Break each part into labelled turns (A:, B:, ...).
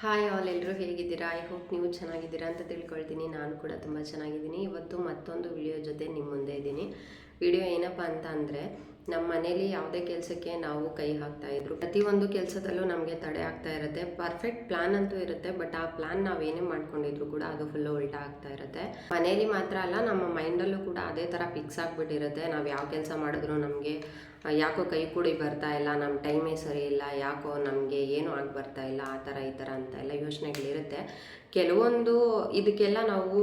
A: Hi all ಎಲ್ಲರೂ ಹೇಗಿದ್ದೀರಾ? I hope ನೀವು ಚೆನ್ನಾಗಿದ್ದೀರಾ ಅಂತ ತಿಳ್ಕೊಳ್ತೀನಿ. ನಾನು ಕೂಡ ತುಂಬ ಚೆನ್ನಾಗಿದ್ದೀನಿ. ಇವತ್ತು ಮತ್ತೊಂದು ವಿಡಿಯೋ ಜೊತೆ ನಿಮ್ಮ ಮುಂದೆ ಇದ್ದೀನಿ. ವಿಡಿಯೋ ಏನಪ್ಪ ಅಂತ ಅಂದರೆ ನಮ್ಮ ಮನೇಲಿ ಯಾವುದೇ ಕೆಲಸಕ್ಕೆ ನಾವು ಕೈ ಹಾಕ್ತಾ ಇದ್ರು. ಪ್ರತಿಯೊಂದು ಕೆಲಸದಲ್ಲೂ ನಮಗೆ ತಡೆ ಆಗ್ತಾ ಇರುತ್ತೆ. ಪರ್ಫೆಕ್ಟ್ ಪ್ಲಾನ್ ಅಂತೂ ಇರುತ್ತೆ ಬಟ್ ಆ ಪ್ಲಾನ್ ನಾವೇನೇ ಮಾಡ್ಕೊಂಡಿದ್ರು ಕೂಡ ಅದು ಫುಲ್ಲು ಉಲ್ಟಾ ಆಗ್ತಾ ಇರುತ್ತೆ. ಮನೇಲಿ ಮಾತ್ರ ಅಲ್ಲ, ನಮ್ಮ ಮೈಂಡಲ್ಲೂ ಕೂಡ ಅದೇ ಥರ ಫಿಕ್ಸ್ ಆಗಿಬಿಟ್ಟಿರುತ್ತೆ. ನಾವು ಯಾವ ಕೆಲಸ ಮಾಡಿದ್ರು ನಮಗೆ ಯಾಕೋ ಕೈ ಕೂಡಿ ಬರ್ತಾ ಇಲ್ಲ ನಮ್ಮ ಟೈಮೇ ಸರಿ ಇಲ್ಲ, ಯಾಕೋ ನಮಗೆ ಏನೂ ಆಗಿ ಬರ್ತಾ ಇಲ್ಲ, ಆ ಥರ ಈ ಥರ ಅಂತ ಎಲ್ಲ ಯೋಚನೆಗಳಿರುತ್ತೆ. ಕೆಲವೊಂದು ಇದಕ್ಕೆಲ್ಲ ನಾವು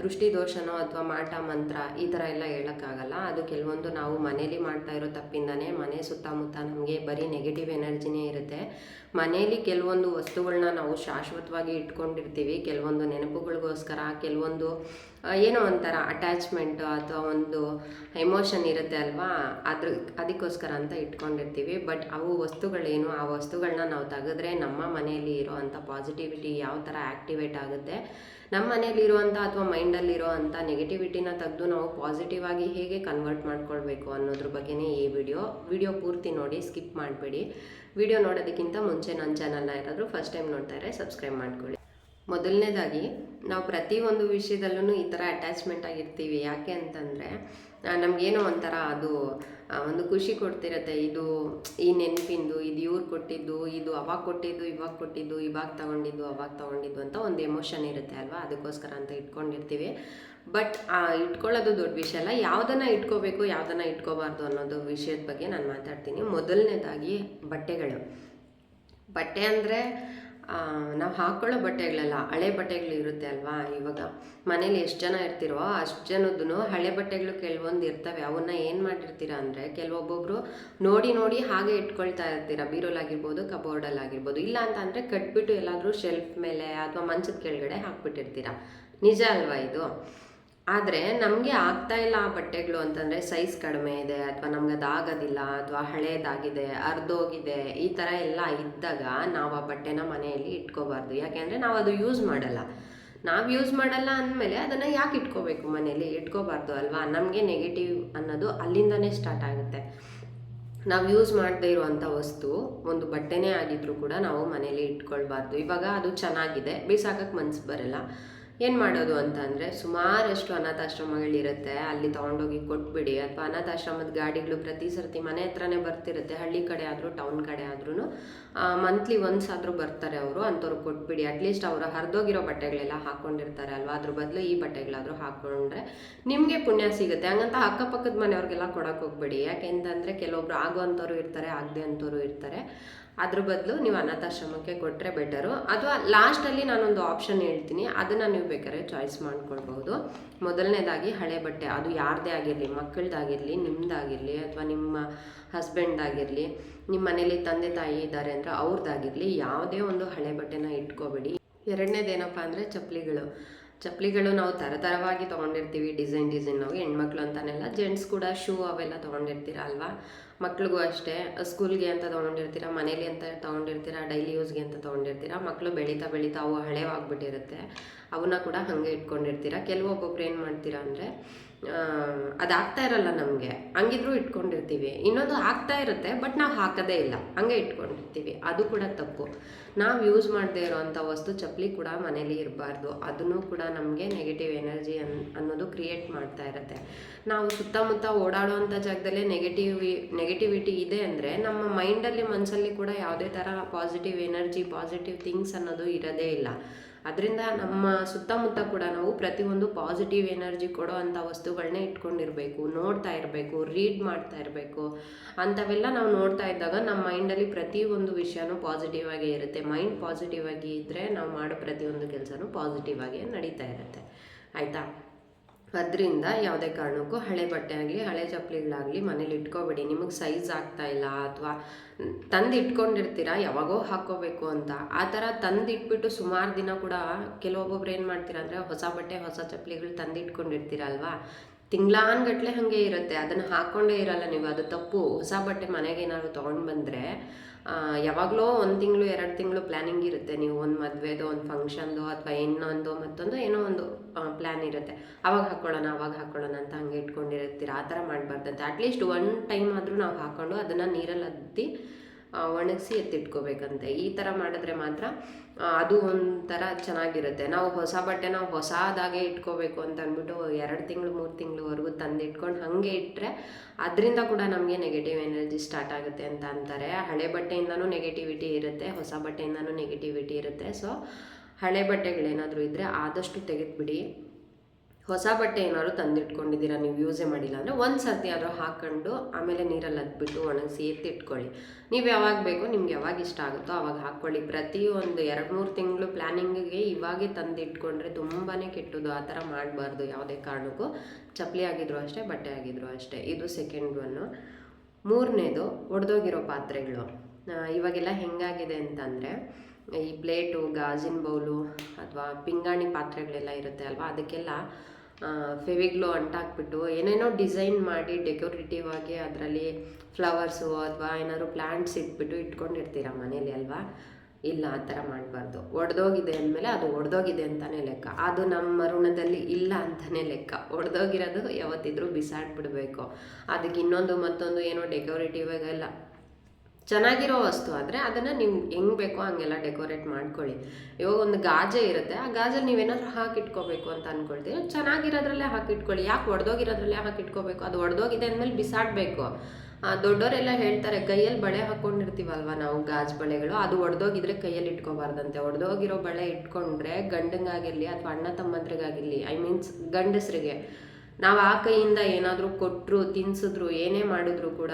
A: ದೃಷ್ಟಿ ದೋಷನೋ ಅಥವಾ ಮಾಟ ಮಂತ್ರ ಈ ಥರ ಎಲ್ಲ ಹೇಳೋಕ್ಕಾಗಲ್ಲ. ಅದು ಕೆಲವೊಂದು ನಾವು ಮನೇಲಿ ಮಾಡ್ತಾ ಇರೋ ತಪ್ಪಿಂದನೇ ಮನೆ ಸುತ್ತಮುತ್ತ ನಮಗೆ ಬರೀ ನೆಗೆಟಿವ್ ಎನರ್ಜಿನೇ ಇರುತ್ತೆ. ಮನೇಲಿ ಕೆಲವೊಂದು ವಸ್ತುಗಳನ್ನ ನಾವು ಶಾಶ್ವತವಾಗಿ ಇಟ್ಕೊಂಡಿರ್ತೀವಿ, ಕೆಲವೊಂದು ನೆನಪುಗಳಿಗೋಸ್ಕರ, ಕೆಲವೊಂದು ಏನೋ ಒಂಥರ ಅಟ್ಯಾಚ್ಮೆಂಟ್ ಅಥವಾ ಒಂದು ಎಮೋಷನ್ ಇರುತ್ತೆ ಅಲ್ವಾ? ಅದ್ರ, ಅದಕ್ಕೋಸ್ಕರ ಅಂತ ಇಟ್ಕೊಂಡಿರ್ತೀವಿ. ಬಟ್ ಅವು ವಸ್ತುಗಳೇನು? ಆ ವಸ್ತುಗಳನ್ನ ನಾವು ತೆಗೆದ್ರೆ ನಮ್ಮ ಮನೆಯಲ್ಲಿ ಇರೋವಂಥ ಪಾಸಿಟಿವಿಟಿ ಯಾವ ಥರ ಆ್ಯಕ್ಟಿವೇಟ್ ಆಗುತ್ತೆ? ನಮ್ಮ ಮನೆಯಲ್ಲಿ ಇರುವಂಥ ಅಥವಾ ಮೈಂಡಲ್ಲಿ ಇರೋವಂಥ ನೆಗೆಟಿವಿಟಿನ ತೆಗೆದು ನಾವು ಪಾಸಿಟಿವ್ ಆಗಿ ಹೇಗೆ ಕನ್ವರ್ಟ್ ಮಾಡ್ಕೊಳ್ಬೇಕು ಅನ್ನೋದ್ರ ಬಗ್ಗೆನೇ ಈ ವಿಡಿಯೋ ವಿಡಿಯೋ ಪೂರ್ತಿ ನೋಡಿ ಸ್ಕಿಪ್ ಮಾಡಬೇಡಿ. ವಿಡಿಯೋ ನೋಡೋದಕ್ಕಿಂತ ಮುಂಚೆ ನನ್ನ ಚಾನಲ್ನ ಯಾರಾದರೂ ಫಸ್ಟ್ ಟೈಮ್ ನೋಡ್ತಾ ಇದ್ರೆ ಸಬ್ಸ್ಕ್ರೈಬ್ ಮಾಡ್ಕೊಳ್ಳಿ. ಮೊದಲನೇದಾಗಿ, ನಾವು ಪ್ರತಿಯೊಂದು ವಿಷಯದಲ್ಲೂ ಈ ಥರ ಅಟ್ಯಾಚ್ಮೆಂಟ್ ಆಗಿರ್ತೀವಿ. ಯಾಕೆ ಅಂತಂದರೆ ನಮಗೇನೋ ಒಂಥರ ಅದು ಒಂದು ಖುಷಿ ಕೊಡ್ತಿರತ್ತೆ. ಇದು ಈ ನೆನಪಿಂದು, ಇದು ಇವ್ರು ಕೊಟ್ಟಿದ್ದು, ಇದು ಅವಾಗ ಕೊಟ್ಟಿದ್ದು, ಇವಾಗ ಕೊಟ್ಟಿದ್ದು, ಇವಾಗ ತಗೊಂಡಿದ್ದು, ಅವಾಗ ತಗೊಂಡಿದ್ದು ಅಂತ ಒಂದು ಎಮೋಷನ್ ಇರುತ್ತೆ ಅಲ್ವಾ? ಅದಕ್ಕೋಸ್ಕರ ಅಂತ ಇಟ್ಕೊಂಡಿರ್ತೀವಿ. ಬಟ್ ಇಟ್ಕೊಳ್ಳೋದು ದೊಡ್ಡ ವಿಷಯ ಅಲ್ಲ. ಯಾವುದನ್ನು ಇಟ್ಕೋಬೇಕು, ಯಾವುದನ್ನು ಇಟ್ಕೋಬಾರ್ದು ಅನ್ನೋದು ವಿಷಯದ ಬಗ್ಗೆ ನಾನು ಮಾತಾಡ್ತೀನಿ. ಮೊದಲನೇದಾಗಿ ಬಟ್ಟೆಗಳು. ಬಟ್ಟೆ ಅಂದರೆ ನಾವು ಹಾಕ್ಕೊಳ್ಳೋ ಬಟ್ಟೆಗಳಲ್ಲ ಹಳೆ ಬಟ್ಟೆಗಳು ಇರುತ್ತೆ ಅಲ್ವಾ ಇವಾಗ? ಮನೇಲಿ ಎಷ್ಟು ಜನ ಇರ್ತಿರೋ ಅಷ್ಟು ಜನದ್ದು ಹಳೆ ಬಟ್ಟೆಗಳು ಕೆಲವೊಂದು ಇರ್ತವೆ. ಅವನ್ನ ಏನು ಮಾಡಿರ್ತೀರ ಅಂದರೆ ಕೆಲವೊಬ್ಬೊಬ್ಬರು ನೋಡಿ ನೋಡಿ ಹಾಗೆ ಇಟ್ಕೊಳ್ತಾ ಇರ್ತೀರ. ಬೀರೋಲಾಗಿರ್ಬೋದು ಕಬೋರ್ಡಲ್ಲಾಗಿರ್ಬೋದು. ಇಲ್ಲ ಅಂತ ಅಂದರೆ ಕಟ್ಬಿಟ್ಟು ಎಲ್ಲಾದರೂ ಶೆಲ್ಫ್ ಮೇಲೆ ಅಥವಾ ಮಂಚದ ಕೆಳಗಡೆ ಹಾಕ್ಬಿಟ್ಟಿರ್ತೀರ. ನಿಜ ಅಲ್ವಾ ಇದು? ಆದರೆ ನಮಗೆ ಆಗ್ತಾ ಇಲ್ಲ ಆ ಬಟ್ಟೆಗಳು ಅಂತಂದರೆ ಸೈಜ್ ಕಡಿಮೆ ಇದೆ ಅಥವಾ ನಮ್ಗೆ ಅದಾಗೋದಿಲ್ಲ ಅಥವಾ ಹಳೇದಾಗಿದೆ ಅರ್ಧೋಗಿದೆ ಈ ಥರ ಎಲ್ಲ ಇದ್ದಾಗ ನಾವು ಆ ಬಟ್ಟೆನ ಮನೆಯಲ್ಲಿ ಇಟ್ಕೋಬಾರ್ದು. ಯಾಕೆಂದರೆ ನಾವು ಅದು ಯೂಸ್ ಮಾಡಲ್ಲ. ನಾವು ಯೂಸ್ ಮಾಡಲ್ಲ ಅಂದಮೇಲೆ ಅದನ್ನು ಯಾಕೆ ಇಟ್ಕೋಬೇಕು ಮನೇಲಿ ಇಟ್ಕೋಬಾರ್ದು ಅಲ್ವಾ? ನಮಗೆ ನೆಗೆಟಿವ್ ಅನ್ನೋದು ಅಲ್ಲಿಂದನೇ ಸ್ಟಾರ್ಟ್ ಆಗುತ್ತೆ. ನಾವು ಯೂಸ್ ಮಾಡದೇ ಇರುವಂಥ ವಸ್ತು, ಒಂದು ಬಟ್ಟೆನೇ ಆಗಿದ್ರು ಕೂಡ ನಾವು ಮನೇಲಿ ಇಟ್ಕೊಳ್ಬಾರ್ದು. ಇವಾಗ ಅದು ಚೆನ್ನಾಗಿದೆ ಬಿಸಾಕಕ್ಕೆ ಮನ್ಸು ಬರಲ್ಲ. ಏನು ಮಾಡೋದು ಅಂತ ಅಂದರೆ ಸುಮಾರಷ್ಟು ಅನಾಥಾಶ್ರಮಗಳಿರುತ್ತೆ ಅಲ್ಲಿ ತೊಗೊಂಡೋಗಿ ಕೊಟ್ಬಿಡಿ. ಅಥವಾ ಅನಾಥಾಶ್ರಮದ ಗಾಡಿಗಳು ಪ್ರತಿ ಸರ್ತಿ ಮನೆ ಹತ್ರನೇ ಬರ್ತಿರುತ್ತೆ. ಹಳ್ಳಿ ಕಡೆ ಆದರೂ ಟೌನ್ ಕಡೆ ಆದ್ರೂ ಮಂತ್ಲಿ ಒನ್ಸ್ ಆದರೂ ಬರ್ತಾರೆ ಅವರು, ಅಂಥವ್ರು ಕೊಟ್ಬಿಡಿ. ಅಟ್ಲೀಸ್ಟ್ ಅವರು ಹರಿದೋಗಿರೋ ಬಟ್ಟೆಗಳೆಲ್ಲ ಹಾಕ್ಕೊಂಡಿರ್ತಾರೆ ಅಲ್ವಾ? ಅದ್ರ ಬದಲು ಈ ಬಟ್ಟೆಗಳಾದರೂ ಹಾಕ್ಕೊಂಡ್ರೆ ನಿಮಗೆ ಪುಣ್ಯ ಸಿಗುತ್ತೆ. ಹಂಗಂತ ಅಕ್ಕಪಕ್ಕದ ಮನೆಯವ್ರಿಗೆಲ್ಲ ಕೊಡೋಕೆ ಹೋಗ್ಬೇಡಿ. ಯಾಕೆಂತಂದರೆ ಕೆಲವೊಬ್ರು ಆಗುವಂಥವ್ರು ಇರ್ತಾರೆ, ಆಗದೆ ಅಂಥವ್ರು ಇರ್ತಾರೆ. ಅದ್ರ ಬದಲು ನೀವು ಅನಾಥಾಶ್ರಮಕ್ಕೆ ಕೊಟ್ಟರೆ ಬೆಟರು ಅಥವಾ ಲಾಸ್ಟಲ್ಲಿ ನಾನೊಂದು ಆಪ್ಷನ್ ಹೇಳ್ತೀನಿ. ಅದನ್ನು ನೀವು ಬೇಕಾದ್ರೆ ಚಾಯ್ಸ್ ಮಾಡ್ಕೊಳ್ಬಹುದು. ಮೊದಲನೇದಾಗಿ ಹಳೆ ಬಟ್ಟೆ. ಅದು ಯಾರದೇ ಆಗಿರಲಿ, ಮಕ್ಕಳದಾಗಿರಲಿ ನಿಮ್ಮದಾಗಿರಲಿ ಅಥವಾ ನಿಮ್ಮ ಹಸ್ಬೆಂಡ್ದಾಗಿರಲಿ ನಿಮ್ಮ ಮನೇಲಿ ತಂದೆ ತಾಯಿ ಇದ್ದಾರೆ ಅಂದರೆ ಅವ್ರದ್ದಾಗಿರಲಿ ಯಾವುದೇ ಒಂದು ಹಳೆ ಬಟ್ಟೆನ ಇಟ್ಕೋಬೇಡಿ. ಎರಡನೇದೇನಪ್ಪ ಅಂದರೆ ಚಪ್ಪಲಿಗಳು. ಚಪ್ಪಲಿಗಳು ನಾವು ತರತರವಾಗಿ ತೊಗೊಂಡಿರ್ತೀವಿ, ಡಿಸೈನ್ ಡಿಸೈನ್ ನಾವು, ಹೆಣ್ಮಕ್ಳು ಅಂತಾನೆಲ್ಲ. ಜೆಂಟ್ಸ್ ಕೂಡ ಶೂ ಅವೆಲ್ಲ ತೊಗೊಂಡಿರ್ತೀರ ಅಲ್ವಾ? ಮಕ್ಳಿಗೂ ಅಷ್ಟೇ. ಸ್ಕೂಲ್ಗೆ ಅಂತ ತೊಗೊಂಡಿರ್ತೀರ, ಮನೇಲಿ ಅಂತ ತೊಗೊಂಡಿರ್ತೀರ, ಡೈಲಿ ಯೂಸ್ಗೆ ಅಂತ ತೊಗೊಂಡಿರ್ತೀರ ಮಕ್ಕಳು ಬೆಳೀತಾ ಬೆಳೀತಾ ಅವು ಹಳೆವಾಗ್ಬಿಟ್ಟಿರುತ್ತೆ. ಅವನ್ನ ಕೂಡ ಹಾಗೆ ಇಟ್ಕೊಂಡಿರ್ತೀರ. ಕೆಲವೊಬ್ಬೊಬ್ರು ಏನು ಮಾಡ್ತೀರಾ ಅಂದರೆ ಅದಾಗ್ತಾ ಇರಲ್ಲ ನಮಗೆ. ಹಂಗಿದ್ರೂ ಇಟ್ಕೊಂಡಿರ್ತೀವಿ. ಇನ್ನೊಂದು ಆಗ್ತಾ ಇರುತ್ತೆ, ಬಟ್ ನಾವು ಹಾಕೋದೇ ಇಲ್ಲ. ಹಂಗೆ ಇಟ್ಕೊಂಡಿರ್ತೀವಿ. ಅದು ಕೂಡ ತಪ್ಪು. ನಾವು ಯೂಸ್ ಮಾಡದೇ ಇರೋವಂಥ ವಸ್ತು ಚಪ್ಪಲಿ ಕೂಡ ಮನೇಲಿ ಇರಬಾರ್ದು. ಅದನ್ನು ಕೂಡ ನಮಗೆ ನೆಗೆಟಿವ್ ಎನರ್ಜಿ ಅನ್, ಅನ್ನೋದು ಕ್ರಿಯೇಟ್ ಮಾಡ್ತಾ ಇರುತ್ತೆ. ನಾವು ಸುತ್ತಮುತ್ತ ಓಡಾಡುವಂಥ ಜಾಗದಲ್ಲೇ ನೆಗೆಟಿವ್ ನೆಗೆಟಿವಿಟಿ ಇದೆ ಅಂದರೆ ನಮ್ಮ ಮೈಂಡಲ್ಲಿ ಮನಸ್ಸಲ್ಲಿ ಕೂಡ ಯಾವುದೇ ಥರ ಪಾಸಿಟಿವ್ ಎನರ್ಜಿ ಪಾಸಿಟಿವ್ ಥಿಂಗ್ಸ್ ಅನ್ನೋದು ಇರೋದೇ ಇಲ್ಲ. ಅದರಿಂದ ನಮ್ಮ ಸುತ್ತಮುತ್ತ ಕೂಡ ನಾವು ಪ್ರತಿಯೊಂದು ಪಾಸಿಟಿವ್ ಎನರ್ಜಿ ಕೊಡೋ ಅಂಥ ವಸ್ತುಗಳನ್ನೇ ಇಟ್ಕೊಂಡಿರಬೇಕು, ನೋಡ್ತಾ ಇರಬೇಕು ರೀಡ್ ಮಾಡ್ತಾ ಇರಬೇಕು. ಅಂಥವೆಲ್ಲ ನಾವು ನೋಡ್ತಾ ಇದ್ದಾಗ ನಮ್ಮ ಮೈಂಡಲ್ಲಿ ಪ್ರತಿಯೊಂದು ವಿಷಯನೂ ಪಾಸಿಟಿವ್ ಆಗೇ ಇರುತ್ತೆ. ಮೈಂಡ್ ಪಾಸಿಟಿವ್ ಆಗಿ ಇದ್ದರೆ ನಾವು ಮಾಡೋ ಪ್ರತಿಯೊಂದು ಕೆಲಸನೂ ಪಾಸಿಟಿವ್ ಆಗಿ ನಡೀತಾ ಇರುತ್ತೆ. ಆಯಿತಾ? ಅದರಿಂದ ಯಾವುದೇ ಕಾರಣಕ್ಕೂ ಹಳೆ ಬಟ್ಟೆ ಆಗಲಿ, ಹಳೆ ಚಪ್ಪಲಿಗಳಾಗಲಿ ಮನೇಲಿ ಇಟ್ಕೋಬೇಡಿ. ನಿಮಗೆ ಸೈಜ್ ಆಗ್ತಾ ಇಲ್ಲ ಅಥವಾ ತಂದು ಇಟ್ಕೊಂಡಿರ್ತೀರ, ಯಾವಾಗೋ ಹಾಕ್ಕೋಬೇಕು ಅಂತ. ಆ ಥರ ತಂದು ಇಟ್ಬಿಟ್ಟು ಸುಮಾರು ದಿನ ಕೂಡ ಕೆಲವೊಬ್ಬೊಬ್ರು ಏನು ಮಾಡ್ತೀರ ಅಂದರೆ ಹೊಸ ಬಟ್ಟೆ, ಹೊಸ ಚಪ್ಪಲಿಗಳು ತಂದು ಇಟ್ಕೊಂಡಿರ್ತೀರ ಅಲ್ವಾ ತಿಂಗ್ಳಾನ್ಗಟ್ಲೆ ಹಾಗೆ ಇರುತ್ತೆ. ಅದನ್ನು ಹಾಕ್ಕೊಂಡೇ ಇರಲ್ಲ ನೀವು. ಅದು ತಪ್ಪು. ಹೊಸ ಬಟ್ಟೆ ಮನೆಗೆ ಏನಾದ್ರು ತೊಗೊಂಡು ಬಂದರೆ ಯಾವಾಗಲೋ ಒಂದು ತಿಂಗಳು, ಎರಡು ತಿಂಗಳು ಪ್ಲ್ಯಾನಿಂಗ್ ಇರುತ್ತೆ. ನೀವು ಒಂದು ಮದುವೆದೋ, ಒಂದು ಫಂಕ್ಷನ್ದೋ ಅಥವಾ ಇನ್ನೊಂದು, ಮತ್ತೊಂದು ಏನೋ ಒಂದು ಪ್ಲ್ಯಾನ್ ಇರುತ್ತೆ. ಅವಾಗ ಹಾಕ್ಕೊಳ್ಳೋಣ ಅವಾಗ ಹಾಕ್ಕೊಳ್ಳೋಣ ಅಂತ ಹಂಗೆ ಇಟ್ಕೊಂಡಿರ್ತೀರ ಆ ಥರ ಮಾಡಬಾರ್ದಂತೆ. ಅಟ್ಲೀಸ್ಟ್ ಒನ್ ಟೈಮ್ ಆದರೂ ನಾವು ಹಾಕ್ಕೊಂಡು ಅದನ್ನು ನೀರಲ್ಲಿ ಅದ್ದಿ ಒಣಗಿಸಿ ಎತ್ತಿಟ್ಕೋಬೇಕಂತೆ. ಈ ಥರ ಮಾಡಿದ್ರೆ ಮಾತ್ರ ಅದು ಒಂಥರ ಚೆನ್ನಾಗಿರುತ್ತೆ. ನಾವು ಹೊಸ ಬಟ್ಟೆನ ಹೊಸದಾಗೆ ಇಟ್ಕೋಬೇಕು ಅಂತ ಅಂದ್ಬಿಟ್ಟು ಎರಡು ತಿಂಗಳು, ಮೂರು ತಿಂಗಳವರೆಗೂ ತಂದು ಇಟ್ಕೊಂಡು ಹಾಗೆ ಇಟ್ಟರೆ ಅದರಿಂದ ಕೂಡ ನಮಗೆ ನೆಗೆಟಿವ್ ಎನರ್ಜಿ ಸ್ಟಾರ್ಟ್ ಆಗುತ್ತೆ ಅಂತ ಅಂತಾರೆ. ಹಳೆ ಬಟ್ಟೆಯಿಂದನೂ ನೆಗೆಟಿವಿಟಿ ಇರುತ್ತೆ, ಹೊಸ ಬಟ್ಟೆಯಿಂದನೂ ನೆಗೆಟಿವಿಟಿ ಇರುತ್ತೆ. ಸೊ ಹಳೆ ಬಟ್ಟೆಗಳೇನಾದರೂ ಇದ್ದರೆ ಆದಷ್ಟು ತೆಗೆದುಬಿಡಿ. ಹೊಸ ಬಟ್ಟೆ ಏನಾದ್ರು ತಂದಿಟ್ಕೊಂಡಿದ್ದೀರಾ? ನೀವು ಯೂಸೇ ಮಾಡಿಲ್ಲ ಅಂದರೆ ಒಂದು ಸರ್ತಿ ಆದರೂ ಹಾಕ್ಕೊಂಡು ಆಮೇಲೆ ನೀರಲ್ಲಿ ಅದ್ಬಿಟ್ಟು ಒಣಗಿಸಿ ಎತ್ತಿಟ್ಕೊಳ್ಳಿ ನೀವು ಯಾವಾಗ ಬೇಕೋ ನಿಮ್ಗೆ ಯಾವಾಗ ಇಷ್ಟ ಆಗುತ್ತೋ ಅವಾಗ ಹಾಕ್ಕೊಳ್ಳಿ. ಪ್ರತಿಯೊಂದು ಎರಡು ಮೂರು ತಿಂಗಳು ಪ್ಲ್ಯಾನಿಂಗಿಗೆ ಇವಾಗೇ ತಂದಿಟ್ಕೊಂಡ್ರೆ ತುಂಬಾ ಕೆಟ್ಟದು ಆ ಥರ ಮಾಡಬಾರ್ದು ಯಾವುದೇ ಕಾರಣಕ್ಕೂ. ಚಪ್ಪಲಿ ಆಗಿದ್ರು ಅಷ್ಟೇ, ಬಟ್ಟೆ ಆಗಿದ್ರು ಅಷ್ಟೇ. ಇದು ಸೆಕೆಂಡ್ ಒನ್ನು ಮೂರನೇದು ಒಡೆದೋಗಿರೋ ಪಾತ್ರೆಗಳು. ಇವಾಗೆಲ್ಲ ಹೆಂಗಾಗಿದೆ ಅಂತಂದರೆ ಈ ಪ್ಲೇಟು ಗಾಜಿನ ಬೌಲು ಅಥವಾ ಪಿಂಗಾಣಿ ಪಾತ್ರೆಗಳೆಲ್ಲ ಇರುತ್ತೆ ಅಲ್ವಾ? ಅದಕ್ಕೆಲ್ಲ ಫೆವಿಗ್ಲೋ ಅಂಟಾಕ್ಬಿಟ್ಟು ಏನೇನೋ ಡಿಸೈನ್ ಮಾಡಿ ಡೆಕೋರೇಟಿವ್ ಆಗಿ ಅದರಲ್ಲಿ ಫ್ಲವರ್ಸು ಅಥವಾ ಏನಾದ್ರು ಪ್ಲ್ಯಾಂಟ್ಸ್ ಇಟ್ಬಿಟ್ಟು ಇಟ್ಕೊಂಡಿರ್ತೀರ ಮನೇಲಿ ಅಲ್ವಾ? ಇಲ್ಲ, ಆ ಥರ ಮಾಡಬಾರ್ದು. ಒಡೆದೋಗಿದೆ ಅಂದಮೇಲೆ ಅದು ಒಡೆದೋಗಿದೆ ಅಂತಲೇ ಲೆಕ್ಕ. ಅದು ನಮ್ಮ ಋಣದಲ್ಲಿ ಇಲ್ಲ ಅಂತಲೇ ಲೆಕ್ಕ. ಒಡೆದೋಗಿರೋದು ಯಾವತ್ತಿದ್ರೂ ಬಿಸಾಡ್ಬಿಡ್ಬೇಕು. ಅದಕ್ಕೆ ಇನ್ನೊಂದು ಮತ್ತೊಂದು ಏನೋ ಡೆಕೋರೇಟಿವ್ ಎಲ್ಲ ಚೆನ್ನಾಗಿರೋ ವಸ್ತು ಆದರೆ ಅದನ್ನು ನೀವು ಹೆಂಗೆ ಬೇಕೋ ಹಂಗೆಲ್ಲ ಡೆಕೋರೇಟ್ ಮಾಡ್ಕೊಳ್ಳಿ. ಇವಾಗ ಒಂದು ಗಾಜೆ ಇರುತ್ತೆ, ಆ ಗಾಜಲ್ಲಿ ನೀವೇನಾದ್ರು ಹಾಕಿಟ್ಕೋಬೇಕು ಅಂತ ಅನ್ಕೊಳ್ತೀವಿ. ಚೆನ್ನಾಗಿರೋದ್ರಲ್ಲೇ ಹಾಕಿಟ್ಕೊಳ್ಳಿ. ಯಾಕೆ ಒಡೆದೋಗಿರೋದ್ರಲ್ಲೇ ಹಾಕಿಟ್ಕೋಬೇಕು? ಅದು ಒಡೆದೋಗಿದೆ ಅಂದಮೇಲೆ ಬಿಸಾಡಬೇಕು. ದೊಡ್ಡವರೆಲ್ಲ ಹೇಳ್ತಾರೆ ಕೈಯಲ್ಲಿ ಬಳೆ ಹಾಕ್ಕೊಂಡಿರ್ತೀವಲ್ವ ನಾವು ಗಾಜ್ ಬಳೆಗಳು? ಅದು ಒಡೆದೋಗಿದ್ರೆ ಕೈಯಲ್ಲಿ ಇಟ್ಕೋಬಾರ್ದಂತೆ. ಒಡೆದೋಗಿರೋ ಬಳೆ ಇಟ್ಕೊಂಡ್ರೆ ಗಂಡಂಗಾಗಿರಲಿ ಅಥವಾ ಅಣ್ಣ ತಮ್ಮಂದ್ರಿಗಾಗಿರಲಿ ಐ ಮೀನ್ಸ್ ಗಂಡಸರಿಗೆ ನಾವು ಆ ಕೈಯಿಂದ ಏನಾದರೂ ಕೊಟ್ಟರು ತಿನ್ಸಿದ್ರು, ಏನೇ ಮಾಡಿದ್ರು ಕೂಡ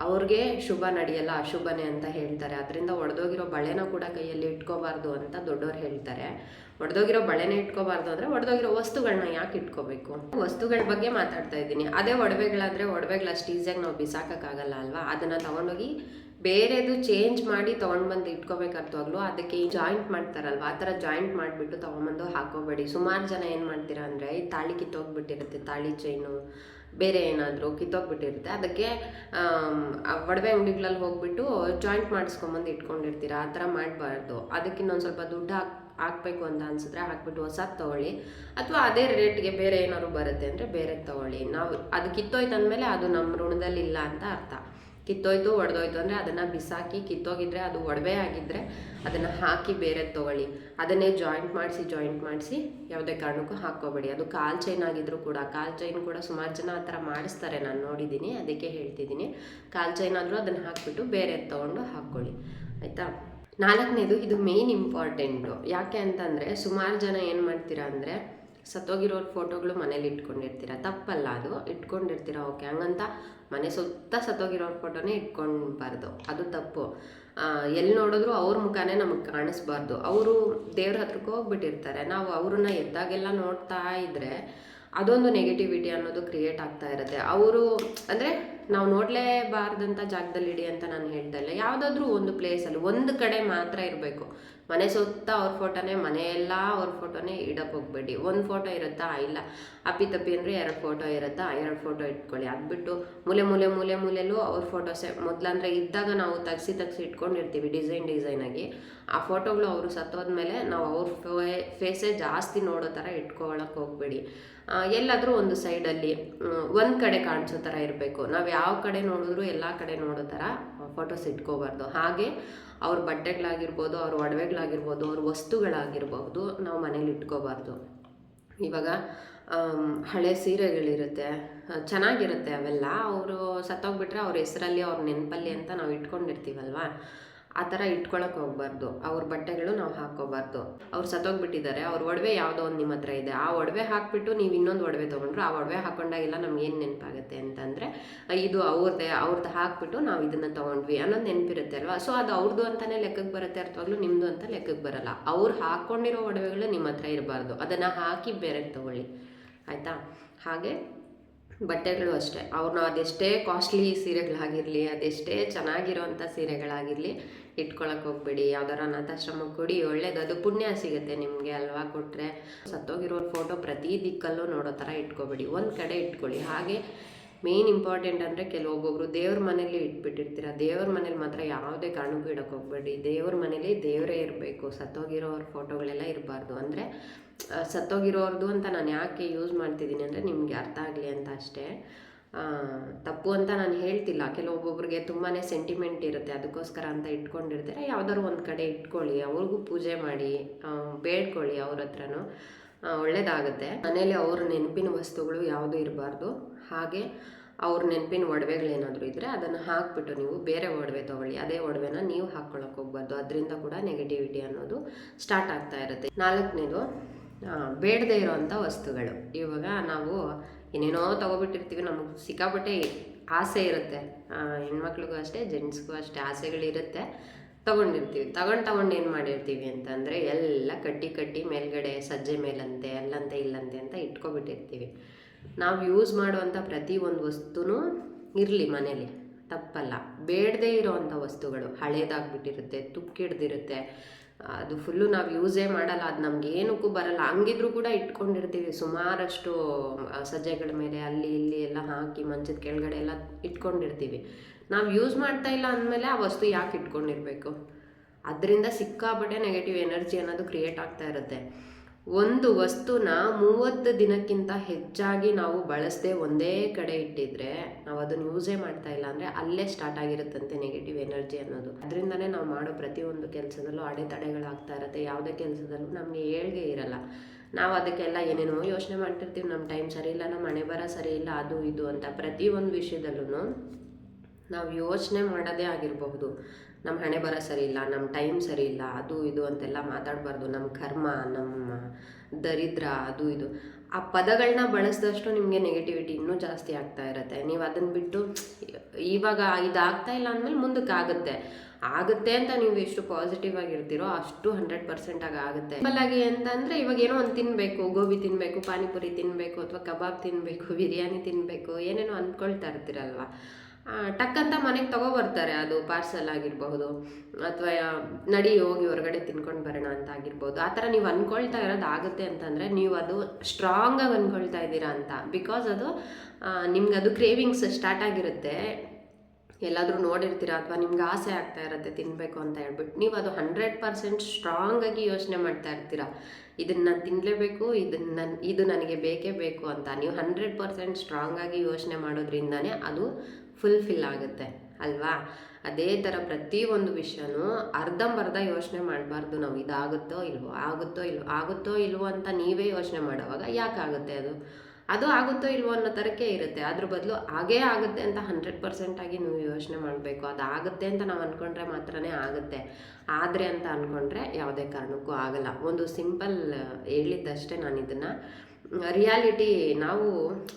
A: ಅವ್ರಿಗೆ ಶುಭ ನಡೆಯಲ್ಲ, ಅಶುಭನೇ ಅಂತ ಹೇಳ್ತಾರೆ. ಅದರಿಂದ ಒಡೆದೋಗಿರೋ ಬಳೆನ ಕೂಡ ಕೈಯಲ್ಲಿ ಇಟ್ಕೋಬಾರ್ದು ಅಂತ ದೊಡ್ಡವ್ರು ಹೇಳ್ತಾರೆ. ಒಡೆದೋಗಿರೋ ಬಳೆನೇ ಇಟ್ಕೋಬಾರ್ದು ಅಂದರೆ ಒಡೆದೋಗಿರೋ ವಸ್ತುಗಳನ್ನ ಯಾಕೆ ಇಟ್ಕೋಬೇಕು? ವಸ್ತುಗಳ ಬಗ್ಗೆ ಮಾತಾಡ್ತಾ ಇದ್ದೀನಿ. ಅದೇ ಒಡವೆಗಳಾದರೆ ಒಡವೆಗಳಷ್ಟು ಈಸಿಯಾಗಿ ನಾವು ಬಿಸಾಕೋಕ್ಕಾಗಲ್ಲ ಅಲ್ವಾ? ಅದನ್ನು ತಗೊಂಡೋಗಿ ಬೇರೆದು ಚೇಂಜ್ ಮಾಡಿ ತೊಗೊಂಡು ಬಂದು ಇಟ್ಕೋಬೇಕಾಗ್ತವಾಗ್ಲೂ ಅದಕ್ಕೆ ಜಾಯಿಂಟ್ ಮಾಡ್ತಾರಲ್ವ? ಆ ಥರ ಜಾಯಿಂಟ್ ಮಾಡಿಬಿಟ್ಟು ತೊಗೊಂಬಂದು ಹಾಕೋಬೇಡಿ ಸುಮಾರು ಜನ ಏನು ಮಾಡ್ತೀರಾ ಅಂದರೆ ತಾಳಿ ಕಿತ್ತೋಗ್ಬಿಟ್ಟಿರುತ್ತೆ, ತಾಳಿ ಚೈನು ಬೇರೆ ಏನಾದರೂ ಕಿತ್ತೋಗ್ಬಿಟ್ಟಿರುತ್ತೆ. ಅದಕ್ಕೆ ಒಡವೆ ಅಂಗಡಿಗಳಲ್ಲಿ ಹೋಗ್ಬಿಟ್ಟು ಜಾಯಿಂಟ್ ಮಾಡಿಸ್ಕೊಂಬಂದು ಇಟ್ಕೊಂಡಿರ್ತೀರ? ಆ ಥರ ಮಾಡಬಾರ್ದು. ಅದಕ್ಕೆ ಇನ್ನೊಂದು ಸ್ವಲ್ಪ ದುಡ್ಡು ಹಾಕಿ, ಹಾಕ್ಬೇಕು ಅಂತ ಅನ್ಸಿದ್ರೆ ಹಾಕ್ಬಿಟ್ಟು ಹೊಸದು ತೊಗೊಳ್ಳಿ. ಅಥವಾ ಅದೇ ರೇಟ್ಗೆ ಬೇರೆ ಏನಾದ್ರು ಬರುತ್ತೆ ಅಂದರೆ ಬೇರೆ ತೊಗೊಳ್ಳಿ. ನಾವು, ಅದು ಕಿತ್ತೋಯ್ತು ಅಂದಮೇಲೆ ಅದು ನಮ್ಮ ಋಣದಲ್ಲಿ ಇಲ್ಲ ಅಂತ ಅರ್ಥ. ಕಿತ್ತೋಯ್ತು, ಒಡೆದೋಯ್ತು ಅಂದರೆ ಅದನ್ನು ಬಿಸಾಕಿ ಕಿತ್ತೋಗಿದ್ರೆ ಅದು ಒಡವೆ ಆಗಿದ್ದರೆ ಅದನ್ನು ಹಾಕಿ ಬೇರೆ ತೊಗೊಳ್ಳಿ. ಅದನ್ನೇ ಜಾಯಿಂಟ್ ಮಾಡಿಸಿ ಜಾಯಿಂಟ್ ಮಾಡಿಸಿ ಯಾವುದೇ ಕಾರಣಕ್ಕೂ ಹಾಕ್ಕೋಬೇಡಿ. ಅದು ಕಾಲ್ ಚೈನ್ ಆಗಿದ್ರೂ ಕೂಡ, ಕಾಲ್ ಚೈನ್ ಕೂಡ ಸುಮಾರು ಜನ ಆ ಥರ ಮಾಡಿಸ್ತಾರೆ, ನಾನು ನೋಡಿದ್ದೀನಿ ಅದಕ್ಕೆ ಹೇಳ್ತಿದ್ದೀನಿ ಕಾಲ್ ಚೈನ್ ಆದರೂ ಅದನ್ನು ಹಾಕಿಬಿಟ್ಟು ಬೇರೆ ತೊಗೊಂಡು ಹಾಕ್ಕೊಳ್ಳಿ. ಆಯಿತಾ? ನಾಲ್ಕನೇದು, ಇದು ಮೇನ್ ಇಂಪಾರ್ಟೆಂಟು ಯಾಕೆ ಅಂತಂದರೆ ಸುಮಾರು ಜನ ಏನು ಮಾಡ್ತೀರಾ ಅಂದರೆ ಸತ್ತೋಗಿರೋರ ಫೋಟೋಗಳು ಮನೇಲಿ ಇಟ್ಕೊಂಡಿರ್ತೀರ, ತಪ್ಪಲ್ಲ ಅದು. ಇಟ್ಕೊಂಡಿರ್ತೀರ, ಓಕೆ. ಹಂಗಂತ ಮನೆ ಸುತ್ತ ಸತ್ತೋಗಿರೋ ಫೋಟೋನೇ ಇಟ್ಕೊಳ್ಬಾರ್ದು. ಅದು ತಪ್ಪು. ಎಲ್ಲಿ ನೋಡಿದ್ರು ಅವ್ರ ಮುಖಾನೇ ನಮಗೆ ಕಾಣಿಸ್ಬಾರ್ದು. ಅವರು ದೇವ್ರ ಹತ್ರಕ್ಕೆ ಹೋಗ್ಬಿಟ್ಟಿರ್ತಾರೆ. ನಾವು ಅವ್ರನ್ನ ಎದ್ದಾಗೆಲ್ಲ ನೋಡ್ತಾ ಇದ್ದರೆ ಅದೊಂದು ನೆಗೆಟಿವಿಟಿ ಅನ್ನೋದು ಕ್ರಿಯೇಟ್ ಆಗ್ತಾ ಇರುತ್ತೆ. ಅವರು, ಅಂದರೆ ನಾವು ನೋಡಲೇಬಾರ್ದಂಥ ಜಾಗದಲ್ಲಿ ಇಡಿ ಅಂತ ನಾನು ಹೇಳ್ತಾ ಇಲ್ಲ. ಯಾವುದಾದ್ರೂ ಒಂದು ಪ್ಲೇಸಲ್ಲಿ ಒಂದು ಕಡೆ ಮಾತ್ರ ಇರಬೇಕು. ಮನೆ ಸುತ್ತ ಅವ್ರ ಫೋಟೋನೇ ಮನೆಯೆಲ್ಲ ಅವ್ರ ಫೋಟೋನೇ ಇಡಕ್ಕೆ ಹೋಗ್ಬೇಡಿ. ಒಂದು ಫೋಟೋ ಇರುತ್ತಾ? ಇಲ್ಲ. ಅಪ್ಪಿ ತಪ್ಪಿ ಅಂದರೆ ಎರಡು ಫೋಟೋ ಇರುತ್ತಾ? ಎರಡು ಫೋಟೋ ಇಟ್ಕೊಳ್ಳಿ. ಅದು ಬಿಟ್ಟು ಮೂಲೆ ಮೂಲೆ ಮೂಲೆ ಮೂಲೆಯಲ್ಲೂ ಅವ್ರ ಫೋಟೋಸೇ ಮೊದಲಂದ್ರೆ ಇದ್ದಾಗ ನಾವು ತಗ್ಸಿ ತಗ್ಸಿ ಇಟ್ಕೊಂಡಿರ್ತೀವಿ ಡಿಸೈನ್ ಡಿಸೈನಾಗಿ ಆ ಫೋಟೋಗಳು ಅವರು ಸತ್ತೋದ್ಮೇಲೆ ನಾವು ಅವ್ರ ಫೇ, ಫೇಸೇ ಜಾಸ್ತಿ ನೋಡೋ ಥರ ಇಟ್ಕೊಳಕ್ಕೆ ಹೋಗಬೇಡಿ. ಎಲ್ಲಾದರೂ ಒಂದು ಸೈಡಲ್ಲಿ ಒಂದು ಕಡೆ ಕಾಣಿಸೋ ಥರ ಇರಬೇಕು. ನಾವು ಯಾವ ಕಡೆ ನೋಡಿದ್ರು ಎಲ್ಲ ಕಡೆ ನೋಡೋ ಥರ ಫೋಟೋಸ್ ಇಟ್ಕೋಬಾರ್ದು. ಹಾಗೆ ಅವ್ರ ಬಟ್ಟೆಗಳಾಗಿರ್ಬೋದು, ಅವ್ರ ಒಡವೆಗಳಾಗಿರ್ಬೋದು, ಅವ್ರ ವಸ್ತುಗಳಾಗಿರ್ಬೋದು ನಾವು ಮನೇಲಿ ಇಟ್ಕೋಬಾರ್ದು. ಇವಾಗ ಹಳೆ ಸೀರೆಗಳಿರುತ್ತೆ, ಚೆನ್ನಾಗಿರುತ್ತೆ ಅವೆಲ್ಲ. ಅವರು ಸತ್ತೋಗ್ಬಿಟ್ರೆ ಅವ್ರ ಹೆಸರಲ್ಲಿ ಅವ್ರ ನೆನಪಲ್ಲಿ ಅಂತ ನಾವು ಇಟ್ಕೊಂಡಿರ್ತೀವಲ್ವಾ? ಆ ಥರ ಇಟ್ಕೊಳಕ್ಕೆ ಹೋಗ್ಬಾರ್ದು. ಅವ್ರ ಬಟ್ಟೆಗಳು ನಾವು ಹಾಕೋಬಾರ್ದು ಅವ್ರು ಸತ್ತೋಗ್ಬಿಟ್ಟಿದ್ದಾರೆ. ಅವ್ರ ಒಡವೆ ಯಾವುದೋ ಒಂದು ನಿಮ್ಮ ಹತ್ರ ಇದೆ. ಆ ಒಡವೆ ಹಾಕ್ಬಿಟ್ಟು ನೀವು ಇನ್ನೊಂದು ಒಡವೆ ತೊಗೊಂಡ್ರು, ಆ ಒಡವೆ ಹಾಕೊಂಡಾಗೆಲ್ಲ ನಮ್ಗೆ ಏನು ನೆನಪಾಗುತ್ತೆ ಅಂತಂದರೆ, ಇದು ಅವ್ರದ್ದೇ ಅವ್ರದ್ದು ಹಾಕ್ಬಿಟ್ಟು ನಾವು ಇದನ್ನು ತೊಗೊಂಡ್ವಿ ಅನ್ನೋದು ನೆನಪಿರುತ್ತೆ ಅಲ್ವಾ? ಸೊ ಅದು ಅವ್ರದ್ದು ಅಂತಲೇ ಲೆಕ್ಕಕ್ಕೆ ಬರುತ್ತೆ ಅರ್ಥವಾಗ್ಲೂ ನಿಮ್ಮದು ಅಂತ ಲೆಕ್ಕಕ್ಕೆ ಬರಲ್ಲ. ಅವ್ರು ಹಾಕ್ಕೊಂಡಿರೋ ಒಡವೆಗಳು ನಿಮ್ಮ ಹತ್ರ ಇರಬಾರ್ದು. ಅದನ್ನು ಹಾಕಿ ಬೇರೆ ತೊಗೊಳ್ಳಿ. ಆಯಿತಾ? ಹಾಗೆ ಬಟ್ಟೆಗಳು ಅಷ್ಟೇ. ಅವ್ರನ್ನ ಅದೆಷ್ಟೇ ಕಾಸ್ಟ್ಲಿ ಸೀರೆಗಳಾಗಿರಲಿ, ಅದೆಷ್ಟೇ ಚೆನ್ನಾಗಿರೋವಂಥ ಸೀರೆಗಳಾಗಿರಲಿ ಇಟ್ಕೊಳಕ್ಕೆ ಹೋಗ್ಬೇಡಿ. ಯಾವ್ದಾರ ಅನಾಥಾಶ್ರಮ ಕೊಡಿ, ಒಳ್ಳೇದು. ಅದು ಪುಣ್ಯ ಸಿಗುತ್ತೆ ನಿಮಗೆ ಅಲ್ವಾ ಕೊಟ್ಟರೆ ಸತ್ತೋಗಿರೋ ಫೋಟೋ ಪ್ರತಿ ದಿಕ್ಕಲ್ಲೂ ನೋಡೋ ಥರ ಇಟ್ಕೋಬೇಡಿ. ಒಂದು ಕಡೆ ಇಟ್ಕೊಳ್ಳಿ. ಹಾಗೆ ಮೇನ್ ಇಂಪಾರ್ಟೆಂಟ್ ಅಂದರೆ ಕೆಲವೊಬ್ಬೊಬ್ರು ದೇವ್ರ ಮನೇಲಿ ಇಟ್ಬಿಟ್ಟಿರ್ತೀರ. ದೇವ್ರ ಮನೇಲಿ ಮಾತ್ರ ಯಾವುದೇ ಕಾರಣಕ್ಕೂ ಇಡಕ್ಕೆ ಹೋಗ್ಬೇಡಿ. ದೇವ್ರ ಮನೇಲಿ ದೇವರೇ ಇರಬೇಕು. ಸತ್ತೋಗಿರೋರ ಫೋಟೋಗಳೆಲ್ಲ ಇರಬಾರ್ದು. ಅಂದರೆ ಸತ್ತೋಗಿರೋರ್ದು ಅಂತ ನಾನು ಯಾಕೆ ಯೂಸ್ ಮಾಡ್ತಿದ್ದೀನಿ ಅಂದರೆ ನಿಮಗೆ ಅರ್ಥ ಆಗಲಿ ಅಂತ ಅಷ್ಟೇ. ತಪ್ಪು ಅಂತ ನಾನು ಹೇಳ್ತಿಲ್ಲ. ಕೆಲವೊಬ್ಬೊಬ್ರಿಗೆ ತುಂಬಾ ಸೆಂಟಿಮೆಂಟ್ ಇರುತ್ತೆ. ಅದಕ್ಕೋಸ್ಕರ ಅಂತ ಇಟ್ಕೊಂಡಿರ್ತಾರೆ. ಯಾವ್ದಾದ್ರು ಒಂದು ಕಡೆ ಇಟ್ಕೊಳ್ಳಿ. ಅವ್ರಿಗೂ ಪೂಜೆ ಮಾಡಿ ಬೇಡ್ಕೊಳ್ಳಿ ಅವ್ರ ಹತ್ರನೂ. ಆ, ಒಳ್ಳೇದಾಗುತ್ತೆ. ಮನೇಲಿ ಅವ್ರ ನೆನಪಿನ ವಸ್ತುಗಳು ಯಾವುದೂ ಇರಬಾರ್ದು. ಹಾಗೆ ಅವ್ರ ನೆನಪಿನ ಒಡವೆಗಳೇನಾದರೂ ಇದ್ದರೆ ಅದನ್ನು ಹಾಕ್ಬಿಟ್ಟು ನೀವು ಬೇರೆ ಒಡವೆ ತೊಗೊಳ್ಳಿ. ಅದೇ ಒಡವೆನ ನೀವು ಹಾಕ್ಕೊಳ್ಳೋಕೆ ಹೋಗ್ಬಾರ್ದು. ಅದರಿಂದ ಕೂಡ ನೆಗೆಟಿವಿಟಿ ಅನ್ನೋದು ಸ್ಟಾರ್ಟ್ ಆಗ್ತಾ ಇರುತ್ತೆ. ನಾಲ್ಕನೇದು ಬೇಡದೇ ಇರೋವಂಥ ವಸ್ತುಗಳು. ಇವಾಗ ನಾವು ಏನೇನೋ ತೊಗೊಬಿಟ್ಟಿರ್ತೀವಿ. ನಮಗೆ ಸಿಕ್ಕಾಪಟ್ಟೆ ಆಸೆ ಇರುತ್ತೆ. ಹೆಣ್ಮಕ್ಳಿಗೂ ಅಷ್ಟೇ ಜೆಂಟ್ಸ್ಗೂ ಅಷ್ಟೇ ಆಸೆಗಳಿರುತ್ತೆ. ತಗೊಂಡಿರ್ತೀವಿ. ತಗೊಂಡು ತಗೊಂಡು ಏನು ಮಾಡಿರ್ತೀವಿ ಅಂತಂದರೆ ಎಲ್ಲ ಕಟ್ಟಿ ಕಟ್ಟಿ ಮೇಲ್ಗಡೆ ಸಜ್ಜೆ ಮೇಲಂತೆ, ಅಲ್ಲಂತೆ, ಇಲ್ಲಂತೆ ಅಂತ ಇಟ್ಕೊಬಿಟ್ಟಿರ್ತೀವಿ. ನಾವು ಯೂಸ್ ಮಾಡುವಂಥ ಪ್ರತಿ ಒಂದು ವಸ್ತುನೂ ಇರಲಿ ಮನೇಲಿ, ತಪ್ಪಲ್ಲ. ಬೇಡದೇ ಇರೋವಂಥ ವಸ್ತುಗಳು. ಹಳೇದಾಗ್ಬಿಟ್ಟಿರುತ್ತೆ ತುಕ್ಕಿಡ್ದಿರುತ್ತೆ ಅದು ಫುಲ್ಲು ನಾವು ಯೂಸೇ ಮಾಡಲ್ಲ. ಅದು ನಮ್ಗೆ ಏನಕ್ಕೂ ಬರಲ್ಲ. ಹಂಗಿದ್ರೂ ಕೂಡ ಇಟ್ಕೊಂಡಿರ್ತೀವಿ. ಸುಮಾರಷ್ಟು ಸಜ್ಜೆಗಳ ಮೇಲೆ, ಅಲ್ಲಿ, ಇಲ್ಲಿ ಎಲ್ಲ ಹಾಕಿ, ಮಂಚದ ಕೆಳಗಡೆ ಎಲ್ಲ ಇಟ್ಕೊಂಡಿರ್ತೀವಿ. ನಾವು ಯೂಸ್ ಮಾಡ್ತಾ ಇಲ್ಲ ಅಂದಮೇಲೆ ಆ ವಸ್ತು ಯಾಕೆ ಇಟ್ಕೊಂಡಿರಬೇಕು? ಅದರಿಂದ ಸಿಕ್ಕಾಪಟ್ಟೆ ನೆಗೆಟಿವ್ ಎನರ್ಜಿ ಅನ್ನೋದು ಕ್ರಿಯೇಟ್ ಆಗ್ತಾ ಇರುತ್ತೆ. ಒಂದು ವಸ್ತುನ ಮೂವತ್ತು ದಿನಕ್ಕಿಂತ ಹೆಚ್ಚಾಗಿ ನಾವು ಬಳಸದೆ ಒಂದೇ ಕಡೆ ಇಟ್ಟಿದ್ರೆ, ನಾವು ಅದನ್ನು ಯೂಸೇ ಮಾಡ್ತಾ ಇಲ್ಲ ಅಂದರೆ ಅಲ್ಲೇ ಸ್ಟಾರ್ಟ್ ಆಗಿರುತ್ತಂತೆ ನೆಗೆಟಿವ್ ಎನರ್ಜಿ ಅನ್ನೋದು. ಅದರಿಂದನೇ ನಾವು ಮಾಡೋ ಪ್ರತಿಯೊಂದು ಕೆಲಸದಲ್ಲೂ ಅಡೆತಡೆಗಳಾಗ್ತಾ ಇರುತ್ತೆ. ಯಾವುದೇ ಕೆಲಸದಲ್ಲೂ ನಮಗೆ ಏಳ್ಗೆ ಇರಲ್ಲ. ನಾವು ಅದಕ್ಕೆಲ್ಲ ಏನೇನೋ ಯೋಚನೆ ಮಾಡ್ತಿರ್ತೀವಿ. ನಮ್ಮ ಟೈಮ್ ಸರಿ ಇಲ್ಲ ನಮ್ಮ ಮನೆ ಬರೋ ಸರಿ ಇಲ್ಲ, ಅದು ಇದು ಅಂತ ಪ್ರತಿಯೊಂದು ವಿಷಯದಲ್ಲೂ ನಾವು ಯೋಚನೆ ಮಾಡೋದೇ ಆಗಿರಬಹುದು. ನಮ್ಮ ಹಣೆ ಬರ ಸರಿ ಇಲ್ಲ ನಮ್ಮ ಟೈಮ್ ಸರಿ ಇಲ್ಲ ಅದು ಇದು ಅಂತೆಲ್ಲ ಮಾತಾಡಬಾರ್ದು. ನಮ್ಮ ಕರ್ಮ ನಮ್ಮ ದರಿದ್ರ, ಅದು ಇದು. ಆ ಪದಗಳನ್ನ ಬಳಸಿದಷ್ಟು ನಿಮಗೆ ನೆಗೆಟಿವಿಟಿ ಇನ್ನೂ ಜಾಸ್ತಿ ಆಗ್ತಾ ಇರುತ್ತೆ. ನೀವು ಅದನ್ನು ಬಿಟ್ಟು ಇವಾಗ ಇದಾಗ್ತಾ ಇಲ್ಲ ಅಂದಮೇಲೆ ಮುಂದಕ್ಕೆ ಆಗುತ್ತೆ. ಆಗುತ್ತೆ ಅಂತ ನೀವು ಎಷ್ಟು ಪಾಸಿಟಿವ್ ಆಗಿರ್ತೀರೋ ಅಷ್ಟು ಹಂಡ್ರೆಡ್ ಪರ್ಸೆಂಟ್ ಆಗಿ ಆಗುತ್ತೆ. ಆಗಿ ಅಂತಂದರೆ ಇವಾಗ ಏನೋ ಒಂದು ತಿನ್ನಬೇಕು ಗೋಬಿ ತಿನ್ನಬೇಕು ಪಾನಿಪುರಿ ತಿನ್ನಬೇಕು ಅಥವಾ ಕಬಾಬ್ ತಿನ್ನಬೇಕು ಬಿರಿಯಾನಿ ತಿನ್ನಬೇಕು ಏನೇನೋ ಅಂದ್ಕೊಳ್ತಾ ಇರ್ತೀರಲ್ವ? ಟಕ್ ಅಂತ ಮನೆಗೆ ತಗೊಬರ್ತಾರೆ ಅದು ಪಾರ್ಸಲ್ ಆಗಿರಬಹುದು ಅಥವಾ ನಡಿ ಹೋಗಿ ಹೊರಗಡೆ ತಿನ್ಕೊಂಡು ಬರೋಣ ಅಂತ ಆಗಿರ್ಬೋದು ಆ ಥರ ನೀವು ಅಂದ್ಕೊಳ್ತಾ ಇರೋದು ಆಗುತ್ತೆ ಅಂತಂದರೆ ನೀವು ಅದು ಸ್ಟ್ರಾಂಗಾಗಿ ಅಂದ್ಕೊಳ್ತಾ ಇದ್ದೀರಾ ಅಂತ. ಬಿಕಾಸ್ ಅದು ನಿಮ್ಗೆ ಅದು ಕ್ರೇವಿಂಗ್ಸ್ ಸ್ಟಾರ್ಟ್ ಆಗಿರುತ್ತೆ. ಎಲ್ಲಾದರೂ ನೋಡಿರ್ತೀರ ಅಥವಾ ನಿಮ್ಗೆ ಆಸೆ ಆಗ್ತಾ ಇರುತ್ತೆ ತಿನ್ನಬೇಕು ಅಂತ ಹೇಳ್ಬಿಟ್ಟು ನೀವು ಅದು ಹಂಡ್ರೆಡ್ ಪರ್ಸೆಂಟ್ ಸ್ಟ್ರಾಂಗಾಗಿ ಯೋಚನೆ ಮಾಡ್ತಾ ಇರ್ತೀರ. ಇದನ್ನು ನಾನು ತಿನ್ನಲೇಬೇಕು ಇದನ್ನು ನನ್ನ ಇದು ನನಗೆ ಬೇಕೇ ಬೇಕು ಅಂತ. ನೀವು ಹಂಡ್ರೆಡ್ ಪರ್ಸೆಂಟ್ ಸ್ಟ್ರಾಂಗಾಗಿ ಯೋಚನೆ ಮಾಡೋದ್ರಿಂದನೇ ಅದು ಫುಲ್ಫಿಲ್ ಆಗುತ್ತೆ, ಅಲ್ವಾ? ಅದೇ ಥರ ಪ್ರತಿಯೊಂದು ವಿಷಯನೂ ಅರ್ಧಂಬರ್ಧ ಯೋಚನೆ ಮಾಡಬಾರ್ದು ನಾವು, ಇದಾಗುತ್ತೋ ಇಲ್ವೋ, ಆಗುತ್ತೋ ಇಲ್ವೋ ಆಗುತ್ತೋ ಇಲ್ವೋ ಅಂತ ನೀವೇ ಯೋಚನೆ ಮಾಡೋವಾಗ ಯಾಕಾಗುತ್ತೆ ಅದು? ಅದು ಆಗುತ್ತೋ ಇಲ್ವೋ ಅನ್ನೋ ಥರಕ್ಕೆ ಇರುತ್ತೆ. ಅದ್ರ ಬದಲು ಹಾಗೇ ಆಗುತ್ತೆ ಅಂತ ಹಂಡ್ರೆಡ್ ಪರ್ಸೆಂಟ್ ಆಗಿ ನೀವು ಯೋಚನೆ ಮಾಡಬೇಕು. ಅದು ಆಗುತ್ತೆ ಅಂತ ನಾವು ಅಂದ್ಕೊಂಡ್ರೆ ಮಾತ್ರನೇ ಆಗುತ್ತೆ. ಆದರೆ ಅಂತ ಅಂದ್ಕೊಂಡ್ರೆ ಯಾವುದೇ ಕಾರಣಕ್ಕೂ ಆಗಲ್ಲ. ಒಂದು ಸಿಂಪಲ್ ಹೇಳಿದ್ದಷ್ಟೇ ನಾನು ಇದನ್ನು ರಿಯಾಲಿಟಿ ನಾವು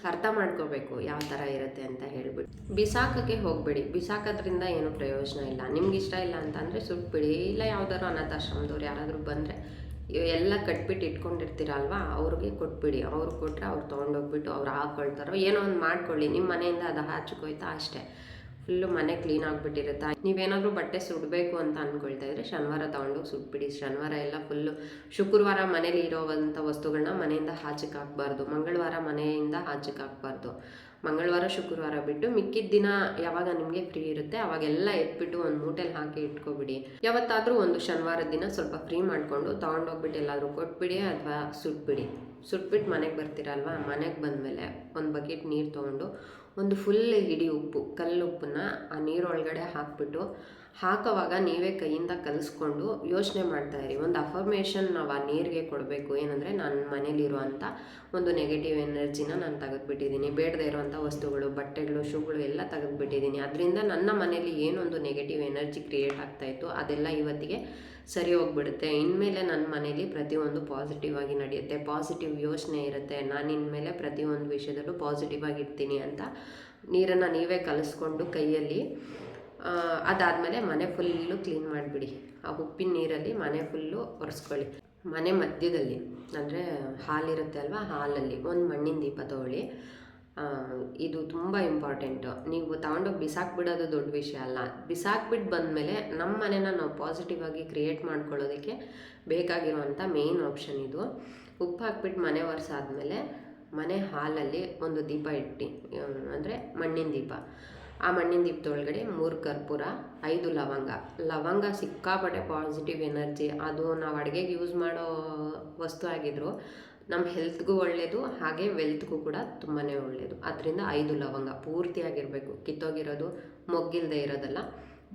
A: ಅರ್ಥ ಮಾಡ್ಕೋಬೇಕು ಯಾವ ಥರ ಇರುತ್ತೆ ಅಂತ ಹೇಳ್ಬಿಟ್ಟು. ಬಿಸಾಕಕ್ಕೆ ಹೋಗಬೇಡಿ. ಬಿಸಾಕೋದ್ರಿಂದ ಏನು ಪ್ರಯೋಜನ ಇಲ್ಲ. ನಿಮ್ಗೆ ಇಷ್ಟ ಇಲ್ಲ ಅಂತಂದರೆ ಸುಟ್ಬಿಡಿ ಇಲ್ಲ ಯಾವ್ದಾದ್ರು ಅನಾಥಾಶ್ರಮದವ್ರು ಯಾರಾದರೂ ಬಂದರೆ ಎಲ್ಲ ಕಟ್ಬಿಟ್ಟು ಇಟ್ಕೊಂಡಿರ್ತೀರಲ್ವಾ, ಅವ್ರಿಗೆ ಕೊಟ್ಬಿಡಿ. ಅವ್ರು ಕೊಟ್ಟರೆ ಅವ್ರು ತೊಗೊಂಡೋಗ್ಬಿಟ್ಟು ಅವ್ರು ಹಾಕ್ಕೊಳ್ತಾರೋ ಏನೋ ಒಂದು ಮಾಡ್ಕೊಳ್ಳಿ. ನಿಮ್ಮ ಮನೆಯಿಂದ ಅದು ಹಾಚಿಕೋಯ್ತಾ ಅಷ್ಟೇ. ಫುಲ್ಲು ಮನೆ ಕ್ಲೀನ್ ಆಗಿಬಿಟ್ಟಿರುತ್ತೆ. ನೀವೇನಾದರೂ ಬಟ್ಟೆ ಸುಡಬೇಕು ಅಂತ ಅಂದ್ಕೊಳ್ತಾ ಇದ್ರೆ ಶನಿವಾರ ತೊಗೊಂಡೋಗಿ ಸುಟ್ಬಿಡಿ. ಶನಿವಾರ ಎಲ್ಲ ಫುಲ್ಲು ಶುಕ್ರವಾರ ಮನೇಲಿ ಇರೋವಂಥ ವಸ್ತುಗಳನ್ನ ಮನೆಯಿಂದ ಆಚೆಗೆ ಹಾಕ್ಬಾರ್ದು. ಮಂಗಳವಾರ ಮನೆಯಿಂದ ಆಚೆಗೆ ಹಾಕ್ಬಾರ್ದು. ಮಂಗಳವಾರ, ಶುಕ್ರವಾರ ಬಿಟ್ಟು ಮಿಕ್ಕಿದ ದಿನ ಯಾವಾಗ ನಿಮಗೆ ಫ್ರೀ ಇರುತ್ತೆ ಅವಾಗೆಲ್ಲ ಎತ್ಬಿಟ್ಟು ಒಂದು ಮೂಟೆಲಿ ಹಾಕಿ ಇಟ್ಕೊಬಿಡಿ. ಯಾವತ್ತಾದರೂ ಒಂದು ಶನಿವಾರದ ದಿನ ಸ್ವಲ್ಪ ಫ್ರೀ ಮಾಡಿಕೊಂಡು ತೊಗೊಂಡೋಗ್ಬಿಟ್ಟು ಎಲ್ಲಾದರೂ ಕೊಟ್ಬಿಡಿ ಅಥವಾ ಸುಟ್ಬಿಡಿ. ಸುಟ್ಬಿಟ್ಟು ಮನೆಗೆ ಬರ್ತೀರಲ್ವಾ? ಮನೆಗೆ ಬಂದಮೇಲೆ ಒಂದು ಬಕೆಟ್ ನೀರು ತೊಗೊಂಡು ಒಂದು ಫುಲ್ ಹಿಡಿ ಉಪ್ಪು, ಕಲ್ಲು ಉಪ್ಪನ್ನ ಆ ನೀರೊಳಗಡೆ ಹಾಕ್ಬಿಟ್ಟು ಹಾಕೋವಾಗ ನೀವೇ ಕೈಯಿಂದ ಕಲಿಸ್ಕೊಂಡು ಯೋಚನೆ ಮಾಡ್ತಾ ಒಂದು ಅಫರ್ಮೇಷನ್ ನಾವು ಆ ನೀರಿಗೆ ಕೊಡಬೇಕು. ಏನಂದರೆ ನನ್ನ ಮನೇಲಿರುವಂಥ ಒಂದು ನೆಗೆಟಿವ್ ಎನರ್ಜಿನ ನಾನು ತೆಗೆದುಬಿಟ್ಟಿದ್ದೀನಿ. ಬೇಡದೇ ಇರುವಂಥ ವಸ್ತುಗಳು, ಬಟ್ಟೆಗಳು, ಶೂಗಳು ಎಲ್ಲ ತೆಗೆದುಬಿಟ್ಟಿದ್ದೀನಿ. ಅದರಿಂದ ನನ್ನ ಮನೇಲಿ ಏನೊಂದು ನೆಗೆಟಿವ್ ಎನರ್ಜಿ ಕ್ರಿಯೇಟ್ ಆಗ್ತಾಯಿತ್ತು ಅದೆಲ್ಲ ಇವತ್ತಿಗೆ ಸರಿ ಹೋಗ್ಬಿಡುತ್ತೆ. ಇನ್ಮೇಲೆ ನನ್ನ ಮನೇಲಿ ಪ್ರತಿಯೊಂದು ಪಾಸಿಟಿವ್ ಆಗಿ ನಡೆಯುತ್ತೆ. ಪಾಸಿಟಿವ್ ಯೋಚನೆ ಇರುತ್ತೆ. ನಾನು ಇನ್ಮೇಲೆ ಪ್ರತಿಯೊಂದು ವಿಷಯದಲ್ಲೂ ಪಾಸಿಟಿವ್ ಆಗಿರ್ತೀನಿ ಅಂತ ನೀರನ್ನು ನೀವೇ ಕಲಿಸ್ಕೊಂಡು ಕೈಯಲ್ಲಿ ಅದಾದಮೇಲೆ ಮನೆ ಫುಲ್ಲು ಕ್ಲೀನ್ ಮಾಡಿಬಿಡಿ. ಆ ಉಪ್ಪಿನ ನೀರಲ್ಲಿ ಮನೆ ಫುಲ್ಲು ಒರೆಸ್ಕೊಳ್ಳಿ. ಮನೆ ಮಧ್ಯದಲ್ಲಿ, ಅಂದರೆ ಹಾಲಿರುತ್ತೆ ಅಲ್ವಾ? ಹಾಲಲ್ಲಿ. ಒಂದು ಮಣ್ಣಿನ ದೀಪ ತಗೊಳ್ಳಿ. ಇದು ತುಂಬ ಇಂಪಾರ್ಟೆಂಟು ನೀವು ತಗೊಂಡೋಗಿ ಬಿಸಾಕ್ಬಿಡೋದು ದೊಡ್ಡ ವಿಷಯ ಅಲ್ಲ. ಬಿಸಾಕ್ಬಿಟ್ಟು ಬಂದಮೇಲೆ ನಮ್ಮ ಮನೇನ ನಾವು ಪಾಸಿಟಿವ್ ಆಗಿ ಕ್ರಿಯೇಟ್ ಮಾಡ್ಕೊಳ್ಳೋದಕ್ಕೆ ಬೇಕಾಗಿರುವಂಥ ಮೇಯ್ನ್ ಆಪ್ಷನ್ ಇದು. ಉಪ್ಪು ಹಾಕ್ಬಿಟ್ಟು ಮನೆ ಒರೆಸಾದ್ಮೇಲೆ ಮನೆ ಹಾಲಲ್ಲಿ ಒಂದು ದೀಪ ಇಟ್ಟು ಅಂದರೆ ಮಣ್ಣಿನ ದೀಪ. ಆ ಮಣ್ಣಿನ ದೀಪದೊಳಗಡೆ ಮೂರು ಕರ್ಪೂರ, ಐದು ಲವಂಗ. ಲವಂಗ ಸಿಕ್ಕಾಪಟ್ಟೆ ಪಾಸಿಟಿವ್ ಎನರ್ಜಿ ಅದು ನಾವು ಅಡುಗೆಗೆ ಯೂಸ್ ಮಾಡೋ ವಸ್ತು ಆಗಿದ್ರು ನಮ್ಮ ಹೆಲ್ತ್ಗೂ ಒಳ್ಳೆಯದು ಹಾಗೆ ವೆಲ್ತ್ಗೂ ಕೂಡ ತುಂಬಾ ಒಳ್ಳೆಯದು ಅದರಿಂದ ಐದು ಲವಂಗ ಪೂರ್ತಿಯಾಗಿರಬೇಕು. ಕಿತ್ತೋಗಿರೋದು ಮೊಗ್ಗಿಲ್ಲದೆ ಇರೋದಲ್ಲ,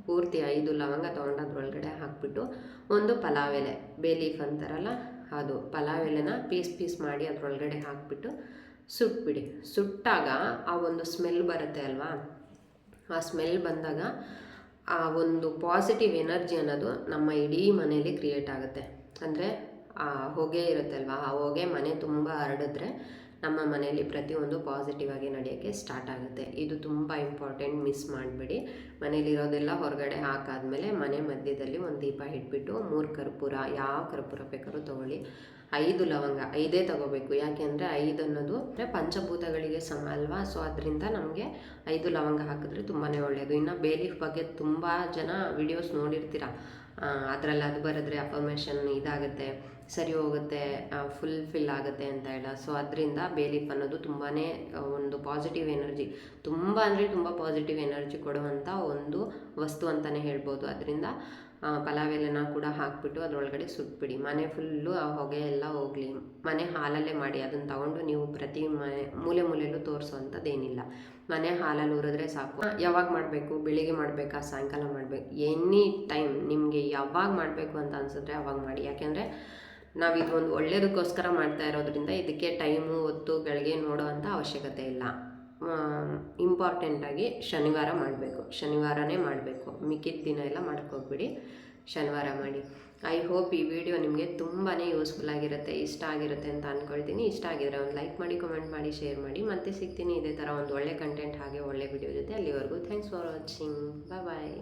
A: ಪೂರ್ತಿ ಐದು ಲವಂಗ ತೊಗೊಂಡು ಅದ್ರೊಳಗಡೆ ಹಾಕ್ಬಿಟ್ಟು ಒಂದು ಪಲಾವ್ ಎಲೆ ಬೇ ಲೀಫ್ ಅಂತಾರಲ್ಲ, ಅದು ಪಲಾವ್ ಎಲೆನ ಪೀಸ್ ಪೀಸ್ ಮಾಡಿ ಅದ್ರೊಳಗಡೆ ಹಾಕ್ಬಿಟ್ಟು ಸುಟ್ಬಿಡಿ. ಸುಟ್ಟಾಗ ಆ ಒಂದು ಸ್ಮೆಲ್ ಬರುತ್ತೆ ಅಲ್ವಾ? ಆ ಸ್ಮೆಲ್ ಬಂದಾಗ ಆ ಒಂದು ಪಾಸಿಟಿವ್ ಎನರ್ಜಿ ಅನ್ನೋದು ನಮ್ಮ ಇಡೀ ಮನೆಯಲ್ಲಿ ಕ್ರಿಯೇಟ್ ಆಗುತ್ತೆ. ಅಂದರೆ ಹೊಗೆ ಇರುತ್ತಲ್ವ? ಆ ಹೊಗೆ ಮನೆ ತುಂಬ ಹರಡಿದ್ರೆ ನಮ್ಮ ಮನೆಯಲ್ಲಿ ಪ್ರತಿಯೊಂದು ಪಾಸಿಟಿವ್ ಆಗಿ ನಡೆಯೋಕ್ಕೆ ಸ್ಟಾರ್ಟ್ ಆಗುತ್ತೆ. ಇದು ತುಂಬ ಇಂಪಾರ್ಟೆಂಟ್ ಮಿಸ್ ಮಾಡಬೇಡಿ. ಮನೇಲಿರೋದೆಲ್ಲ ಹೊರಗಡೆ ಹಾಕಾದ್ಮೇಲೆ ಮನೆ ಮಧ್ಯದಲ್ಲಿ ಒಂದು ದೀಪ ಇಟ್ಬಿಟ್ಟು ಮೂರು ಕರ್ಪೂರ, ಯಾವ ಕರ್ಪೂರ ಬೇಕಾದ್ರೂ ತೊಗೊಳ್ಳಿ. ಐದು ಲವಂಗ, ಐದೇ ತಗೋಬೇಕು. ಯಾಕೆಂದರೆ ಐದು ಅನ್ನೋದು ಅಂದರೆ ಪಂಚಭೂತಗಳಿಗೆ ಸಮ ಅಲ್ವಾ? ಸೊ ಅದರಿಂದ ನಮಗೆ ಐದು ಲವಂಗ ಹಾಕಿದ್ರೆ ತುಂಬಾ ಒಳ್ಳೆಯದು ಇನ್ನು ಬೇಲೀಫ್ ಬಗ್ಗೆ ತುಂಬ ಜನ ವಿಡಿಯೋಸ್ ನೋಡಿರ್ತೀರ? ಅದರಲ್ಲಿ ಅದು ಬರೆದ್ರೆ ಅಫರ್ಮೇಷನ್ ಇದಾಗುತ್ತೆ. ಸರಿ ಹೋಗುತ್ತೆ ಫುಲ್ ಫಿಲ್ ಆಗುತ್ತೆ ಅಂತ ಹೇಳ. ಸೊ ಅದರಿಂದ ಬೇಲೀಫ್ ಅನ್ನೋದು ತುಂಬಾ ಒಂದು ಪಾಸಿಟಿವ್ ಎನರ್ಜಿ ತುಂಬ ಅಂದರೆ ತುಂಬ ಪಾಸಿಟಿವ್ ಎನರ್ಜಿ ಕೊಡುವಂಥ ಒಂದು ವಸ್ತು ಅಂತಲೇ ಹೇಳ್ಬೋದು. ಅದರಿಂದ ಪಲಾವ್ ಕೂಡ ಹಾಕ್ಬಿಟ್ಟು ಅದರೊಳಗಡೆ ಸುಟ್ಬಿಡಿ. ಮನೆ ಫುಲ್ಲು ಆ ಹೊಗೆ ಎಲ್ಲ ಹೋಗಲಿ. ಮನೆ ಹಾಲಲ್ಲೇ ಮಾಡಿ. ಅದನ್ನು ತಗೊಂಡು ನೀವು ಪ್ರತಿ ಮನೆ, ಮೂಲೆ ಮೂಲೆಯಲ್ಲೂ ತೋರಿಸೋವಂಥದ್ದೇನಿಲ್ಲ. ಮನೆ ಹಾಲಲ್ಲಿ ಉರಿದ್ರೆ ಸಾಕು. ಯಾವಾಗ ಮಾಡಬೇಕು? ಬೆಳಿಗ್ಗೆ ಮಾಡಬೇಕಾ? ಸಾಯಂಕಾಲ ಮಾಡಬೇಕು? ಎನಿ ಟೈಮ್ ನಿಮಗೆ ಯಾವಾಗ ಮಾಡಬೇಕು ಅಂತ ಅನಿಸಿದ್ರೆ ಅವಾಗ ಮಾಡಿ. ಯಾಕೆಂದರೆ ನಾವು ಇದು ಒಂದು ಒಳ್ಳೇದಕ್ಕೋಸ್ಕರ ಮಾಡ್ತಾ ಇರೋದ್ರಿಂದ ಇದಕ್ಕೆ ಟೈಮು, ಹೊತ್ತು, ಗಳಿಗೆ ನೋಡೋ ಅಂಥ ಅವಶ್ಯಕತೆ ಇಲ್ಲ. ಇಂಪಾರ್ಟೆಂಟಾಗಿ ಶನಿವಾರ ಮಾಡಬೇಕು. ಶನಿವಾರನೇ ಮಾಡಬೇಕು. ಮಿಕ್ಕಿದ ದಿನ ಎಲ್ಲ ಮಾಡ್ಕೋಗ್ಬಿಡಿ ಶನಿವಾರ ಮಾಡಿ. ಐ ಹೋಪ್ ಈ ವಿಡಿಯೋ ನಿಮಗೆ ತುಂಬಾ ಯೂಸ್ಫುಲ್ ಆಗಿರುತ್ತೆ, ಇಷ್ಟ ಆಗಿರುತ್ತೆ ಅಂತ ಅಂದ್ಕೊಳ್ತೀನಿ ಇಷ್ಟ ಆಗಿದ್ರೆ ಒಂದು ಲೈಕ್ ಮಾಡಿ ಕಮೆಂಟ್ ಮಾಡಿ ಶೇರ್ ಮಾಡಿ. ಮತ್ತೆ ಸಿಗ್ತೀನಿ ಇದೇ ಥರ ಒಂದು ಒಳ್ಳೆ ಕಂಟೆಂಟ್ ಹಾಗೆ ಒಳ್ಳೆ ವಿಡಿಯೋ ಜೊತೆ. ಅಲ್ಲಿವರೆಗೂ thanks for watching bye bye